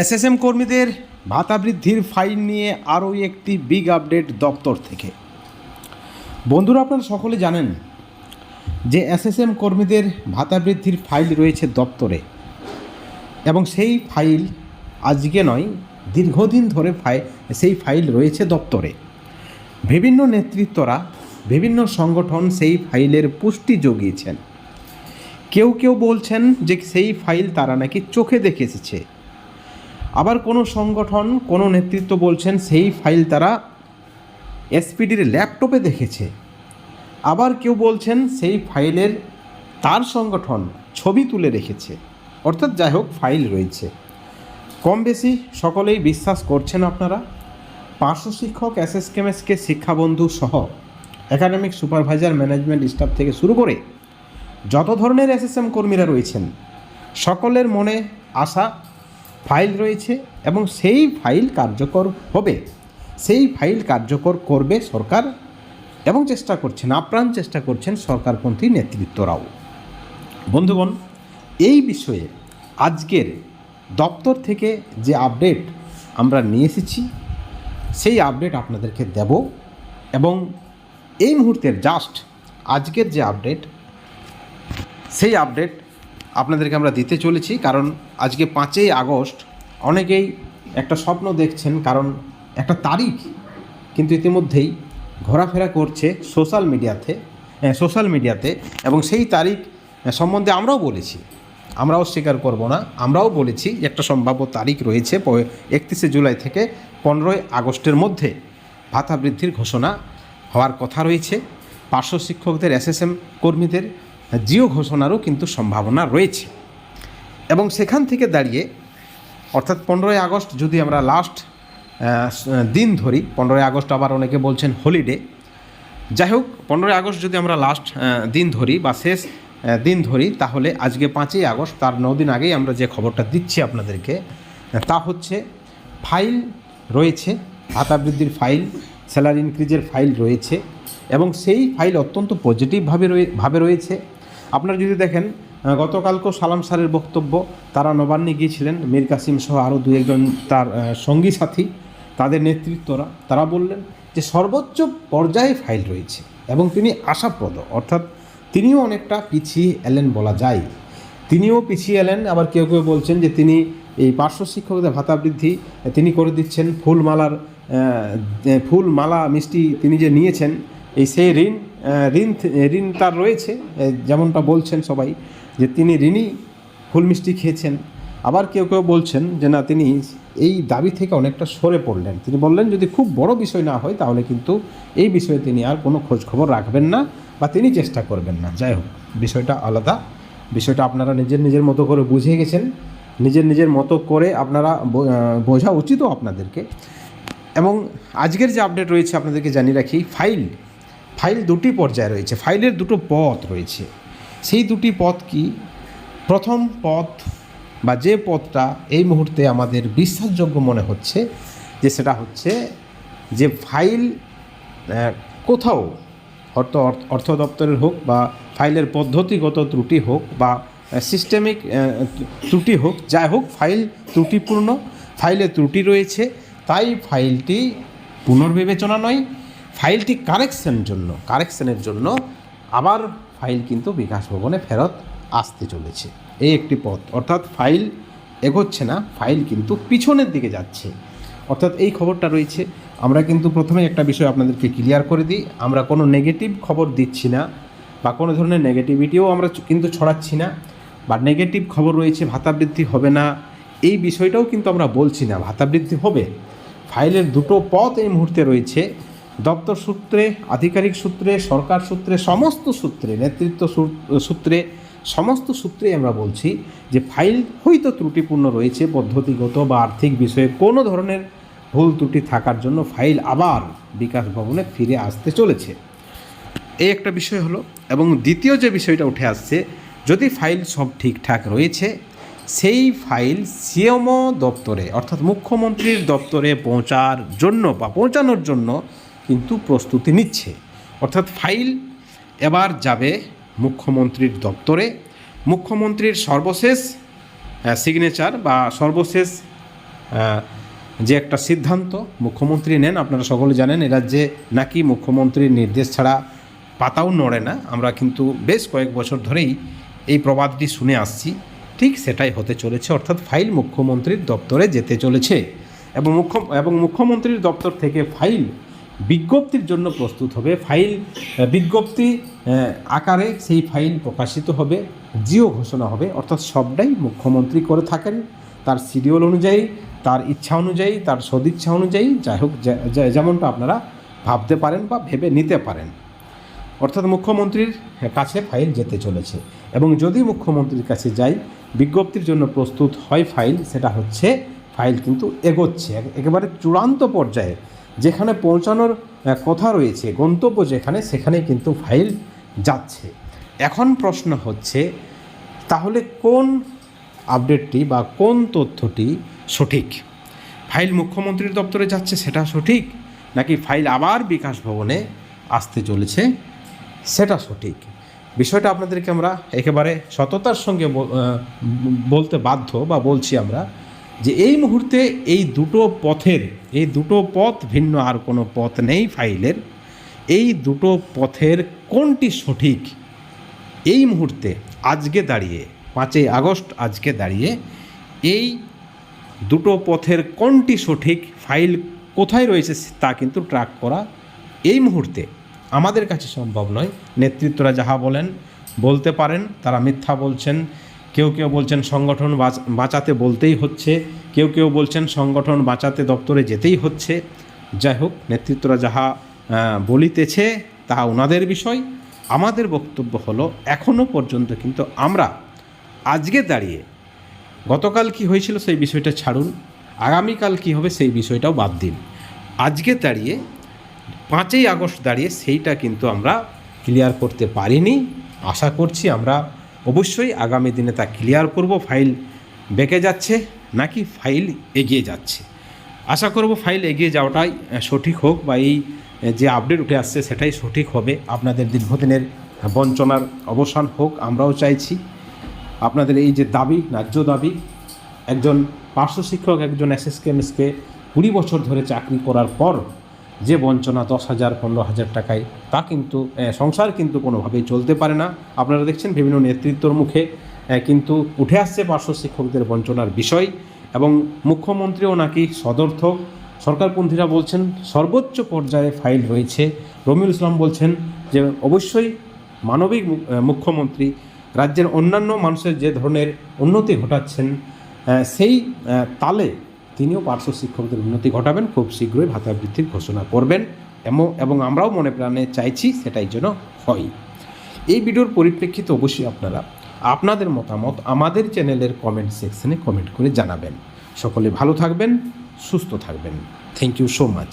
SSM কর্মীদের ভাতা বৃদ্ধির ফাইল নিয়ে আরও একটি বিগ আপডেট দপ্তর থেকে। বন্ধুরা, আপনারা সকলে জানেন যে এসএসএম কর্মীদের ভাতা বৃদ্ধির ফাইল রয়েছে দপ্তরে এবং সেই ফাইল আজকে নয়, দীর্ঘদিন ধরে ফাই, সেই ফাইল রয়েছে দপ্তরে। বিভিন্ন নেতৃত্বরা, বিভিন্ন সংগঠন সেই ফাইলের পুষ্টি জগিয়েছেন। কেউ কেউ বলছেন যে সেই ফাইল তারা নাকি চোখে দেখে এসেছে। আবার কোনো সংগঠন, কোনো নেতৃত্ব বলছেন সেই ফাইল তারা এসপিডির ল্যাপটপে দেখেছে। আবার কেউ বলছেন সেই ফাইলের তার সংগঠন ছবি তুলে রেখেছে। অর্থাৎ যাই হোক, ফাইল রয়েছে। কম বেশি সকলেই বিশ্বাস করছেন আপনারা? পার্শ্ব শিক্ষক এস এস কেমএসকে শিক্ষাবন্ধু সহ একাডেমিক সুপারভাইজার, ম্যানেজমেন্ট স্টাফ থেকে শুরু করে যত ধরনের এস এসএসএম কর্মীরা রয়েছেন, সকলের মনে আশা ফাইল রয়েছে এবং সেই ফাইল কার্যকর হবে। সেই ফাইল কার্যকর করবে সরকার এবং চেষ্টা করছেন, আপ্রাণ চেষ্টা করছেন সরকারপন্থী নেতৃত্বরাও। বন্ধুগণ, এই বিষয়ে আজকের দপ্তর থেকে যে আপডেট আমরা নিয়ে এসেছি, সেই আপডেট আপনাদেরকে দেব এবং এই মুহূর্তের জাস্ট আজকের যে আপডেট, সেই আপডেট আপনাদেরকে আমরা দিতে চলেছি, কারণ আজকে পাঁচই আগস্ট, অনেকেই একটা স্বপ্ন দেখছেন, কারণ একটা তারিখ কিন্তু ইতিমধ্যেই ঘোরাফেরা করছে সোশ্যাল মিডিয়াতে সোশ্যাল মিডিয়াতে এবং সেই তারিখ সম্বন্ধে আমরাও বলেছি। আমরাও স্বীকার করব না, আমরাও বলেছি একটা সম্ভাব্য তারিখ রয়েছে একত্রিশে জুলাই থেকে পনেরোই আগস্টের মধ্যে ভাতা বৃদ্ধির ঘোষণা হওয়ার কথা রয়েছে। পার্শ্ব শিক্ষকদের এসএসএম কর্মীদের জিও ঘোষণারও কিন্তু সম্ভাবনা রয়েছে। এবং সেখান থেকে দাঁড়িয়ে, অর্থাৎ পনেরোই আগস্ট যদি আমরা লাস্ট দিন ধরি, পনেরোই আগস্ট আবার অনেকে বলছেন হলিডে যাই হোক, পনেরোই আগস্ট যদি আমরা লাস্ট দিন ধরি বা শেষ দিন ধরি, তাহলে আজকে পাঁচই আগস্ট, তার দিন আগেই আমরা যে খবরটা দিচ্ছি আপনাদেরকে, তা হচ্ছে ফাইল রয়েছে, ভাতা বৃদ্ধির ফাইল স্যালারি ইনক্রিজের ফাইল রয়েছে, এবং সেই ফাইল অত্যন্ত পজিটিভভাবে ভাবে রয়েছে। আপনারা যদি দেখেন গতকালকেও সালাম স্যারের বক্তব্য তারা নবান্নে গিয়েছিলেন মীর কাসিম সহ আরও দু একজন তার সঙ্গী সাথী তাদের নেতৃত্বরা তারা বললেন যে সর্বোচ্চ পর্যায়ে ফাইল রয়েছে এবং তিনি আশাপ্রদ অর্থাৎ তিনিও অনেকটা পিছিয়ে এলেন বলা যায়। তিনিও পিছিয়ে এলেন আবার কেউ কেউ বলছেন যে তিনি এই পার্শ্ব শিক্ষকদের ভাতা বৃদ্ধি তিনি করে দিচ্ছেন ফুলমালার আহ, ফুল মালা মিষ্টি তিনি যে নিয়েছেন এই সেই ঋণ ঋণ ঋণ তার রয়েছে। যেমনটা বলছেন সবাই, যে তিনি ঋণই ফুল মিষ্টি খেয়েছেন। আবার কেউ কেউ বলছেন যে, না, তিনি এই দাবি থেকে অনেকটা সরে পড়লেন। তিনি বললেন, যদি খুব বড় বিষয় না হয়, তাহলে কিন্তু এই বিষয়ে তিনি আর কোনো খোঁজখবর রাখবেন না বা তিনি চেষ্টা করবেন না। যাই হোক, বিষয়টা আলাদা। বিষয়টা আপনারা নিজের নিজের মতো করে বুঝে গেছেন। নিজের নিজের মতো করে আপনারা বোঝা উচিতও আপনাদেরকে। এবং আজকের যে আপডেট রয়েছে, আপনাদেরকে জানিয়ে রাখি, ফাইল ফাইল দুটি পর্যায়ে রয়েছে। ফাইলের দুটো পথ রয়েছে। সেই দুটি পথ কি? প্রথম পথ বা যে পথটা এই মুহূর্তে আমাদের বিশ্বাসযোগ্য মনে হচ্ছে, যে সেটা হচ্ছে যে ফাইল কোথাও অর্থ অর্থ দপ্তরের হোক বা ফাইলের পদ্ধতিগত ত্রুটি হোক বা সিস্টেমিক ত্রুটি হোক, যাই হোক, ফাইল ত্রুটিপূর্ণ, ফাইলে ত্রুটি রয়েছে, তাই ফাইলটি পুনর্বিবেচনা নয় ফাইলটি কারেকশন জন্য কারেকশনের জন্য আবার ফাইল কিন্তু বিকাশ ভবনে ফেরত আসতে চলেছে। এই একটি পথ। অর্থাৎ ফাইল এগোচ্ছে না, ফাইল কিন্তু পিছনের দিকে যাচ্ছে। অর্থাৎ এই খবরটা রয়েছে। আমরা কিন্তু প্রথমে একটা বিষয় আপনাদেরকে ক্লিয়ার করে দিই। আমরা কোনো নেগেটিভ খবর দিচ্ছি না বা কোনো ধরনের নেগেটিভিটিও আমরা কিন্তু ছড়াচ্ছি না বা নেগেটিভ খবর রয়েছে, ভাতা বৃদ্ধি হবে না, এই বিষয়টাও কিন্তু আমরা বলছি না, ভাতা বৃদ্ধি হবে। ফাইলের দুটো পথ এই মুহূর্তে রয়েছে। দপ্তর সূত্রে, আধিকারিক সূত্রে, সরকার সূত্রে, সমস্ত সূত্রে, নেতৃত্ব সূত্রে, সমস্ত সূত্রেই আমরা বলছি যে ফাইল হয়তো ত্রুটিপূর্ণ রয়েছে, পদ্ধতিগত বা আর্থিক বিষয়ে কোনো ধরনের ভুল ত্রুটি থাকার জন্য ফাইল আবার বিকাশ ভবনে ফিরে আসতে চলেছে। এই একটা বিষয় হলো এবং দ্বিতীয় যে বিষয়টা উঠে আসছে, যদি ফাইল সব ঠিকঠাক রয়েছে, সেই ফাইল সিএমও দপ্তরে, অর্থাৎ মুখ্যমন্ত্রীর দপ্তরে পৌঁছার জন্য বা পৌঁছানোর জন্য কিন্তু প্রস্তুতি নিচ্ছে। অর্থাৎ ফাইল এবার যাবে মুখ্যমন্ত্রীর দপ্তরে। মুখ্যমন্ত্রীর সর্বশেষ সিগনেচার বা সর্বশেষ যে একটা সিদ্ধান্ত মুখ্যমন্ত্রী নেন, আপনারা সকলে জানেন এ রাজ্যে নাকি মুখ্যমন্ত্রীর নির্দেশ ছাড়া পাতাও নড়ে না। আমরা কিন্তু বেশ কয়েক বছর ধরেই এই প্রবাদটি শুনে আসছি। ঠিক সেটাই হতে চলেছে, অর্থাৎ ফাইল মুখ্যমন্ত্রীর দপ্তরে যেতে চলেছে। এবং মুখ্য, এবং মুখ্যমন্ত্রীর দপ্তর থেকে ফাইল বিজ্ঞপ্তির জন্য প্রস্তুত হবে। ফাইল বিজ্ঞপ্তি আকারে সেই ফাইল প্রকাশিত হবে, জিও ঘোষণা হবে, অর্থাৎ সবটাই মুখ্যমন্ত্রী করে থাকেন। তার শিডিউল অনুযায়ী, তার ইচ্ছা অনুযায়ী, তার সদিচ্ছা অনুযায়ী, যাই হোক যেমনটা আপনারা ভাবতে পারেন বা ভেবে নিতে পারেন। অর্থাৎ মুখ্যমন্ত্রীর কাছে ফাইল যেতে চলেছে এবং যদি মুখ্যমন্ত্রীর কাছে যাই, বিজ্ঞপ্তির জন্য প্রস্তুত হয় ফাইল, সেটা হচ্ছে ফাইল কিন্তু এগোচ্ছে। একেবারে চূড়ান্ত পর্যায়ে যেখানে পৌঁছানোর কথা রয়েছে, গন্তব্য যেখানে, সেখানে কিন্তু ফাইল যাচ্ছে। এখন প্রশ্ন হচ্ছে, তাহলে কোন আপডেটটি বা কোন তথ্যটি সঠিক? ফাইল মুখ্যমন্ত্রীর দপ্তরে যাচ্ছে, সেটা সঠিক? নাকি ফাইল আবার বিকাশ ভবনে আসতে চলেছে, সেটা সঠিক? বিষয়টা আপনাদেরকে আমরা একেবারে সততার সঙ্গে বলতে বাধ্য বা বলছি আমরা। যে এই মুহূর্তে এই দুটো পথের, এই দুটো পথ ভিন্ন আর কোনো পথ নেই ফাইলের, এই দুটো পথের কোনটি সঠিক? এই মুহূর্তে আজকে দাঁড়িয়ে, পাঁচই আগস্ট আজকে দাঁড়িয়ে এই দুটো পথের কোনটি সঠিক, ফাইল কোথায় রয়েছে তা কিন্তু ট্র্যাক করা এই মুহূর্তে আমাদের কাছে সম্ভব নয়। নেতৃত্বরা যাহা বলেন, বলতে পারেন, তারা মিথ্যা বলছেন। কেউ কেউ বলছেন সংগঠন বাঁচ- বাঁচাতে বলতেই হচ্ছে। কেউ কেউ বলছেন সংগঠন বাঁচাতে দপ্তরে যেতেই হচ্ছে। যাই হোক, নেতৃত্বরা যাহা বলিতেছে তাহা ওনাদের বিষয়। আমাদের বক্তব্য হলো এখনও পর্যন্ত কিন্তু আমরা আজকে দাঁড়িয়ে গতকাল কি হয়েছিল সেই বিষয়টা ছাড়ুন, আগামীকাল কি হবে সেই বিষয়টাও বাদ দিন। আজকে দাঁড়িয়ে, পাঁচই আগস্ট দাঁড়িয়ে সেইটা কিন্তু আমরা ক্লিয়ার করতে পারিনি। আশা করছি আমরা অবশ্যই আগামী দিনে তা ক্লিয়ার করব ফাইল বেঁকে যাচ্ছে নাকি ফাইল এগিয়ে যাচ্ছে। আশা করব ফাইল এগিয়ে যাওয়াটাই সঠিক হোক বা এই যে আপডেট উঠে আসছে সেটাই সঠিক হবে। আপনাদের দীর্ঘদিনের বঞ্চনার অবসান হোক, আমরাও চাইছি। আপনাদের এই যে দাবি, ন্যায্য দাবি, একজন পার্শ্ব শিক্ষক, একজন এসএসকেএমএসকে কুড়ি বছর ধরে চাকরি করার পর যে বঞ্চনা দশ হাজার, পনেরো হাজার টাকায়, তা কিন্তু সংসার কিন্তু কোনোভাবেই চলতে পারে না। আপনারা দেখছেন বিভিন্ন নেতৃত্বর মুখে কিন্তু উঠে আসছে পার্শ্ব শিক্ষকদের বঞ্চনার বিষয় এবং মুখ্যমন্ত্রীও নাকি সদর্থক। সরকারপন্থীরা বলছেন, সর্বোচ্চ পর্যায়ে ফাইল রয়েছে। রমিউল ইসলাম বলছেন যে, অবশ্যই মানবিক মুখ্যমন্ত্রী রাজ্যের অন্যান্য মানুষের যে ধরনের উন্নতি ঘটাচ্ছেন সেই তালে তিনিও পার্শ্ব শিক্ষকদের উন্নতি ঘটাবেন, খুব শীঘ্রই ভাতা বৃদ্ধির ঘোষণা করবেন। এমন, এবং আমরাও মনে প্রাণে চাইছি সেটাই যেন হয়। এই ভিডিওর পরিপ্রেক্ষিতে অবশ্যই আপনারা আপনাদের মতামত আমাদের চ্যানেলের কমেন্ট সেকশনে কমেন্ট করে জানাবেন। সকলে ভালো থাকবেন, সুস্থ থাকবেন। Thank you so much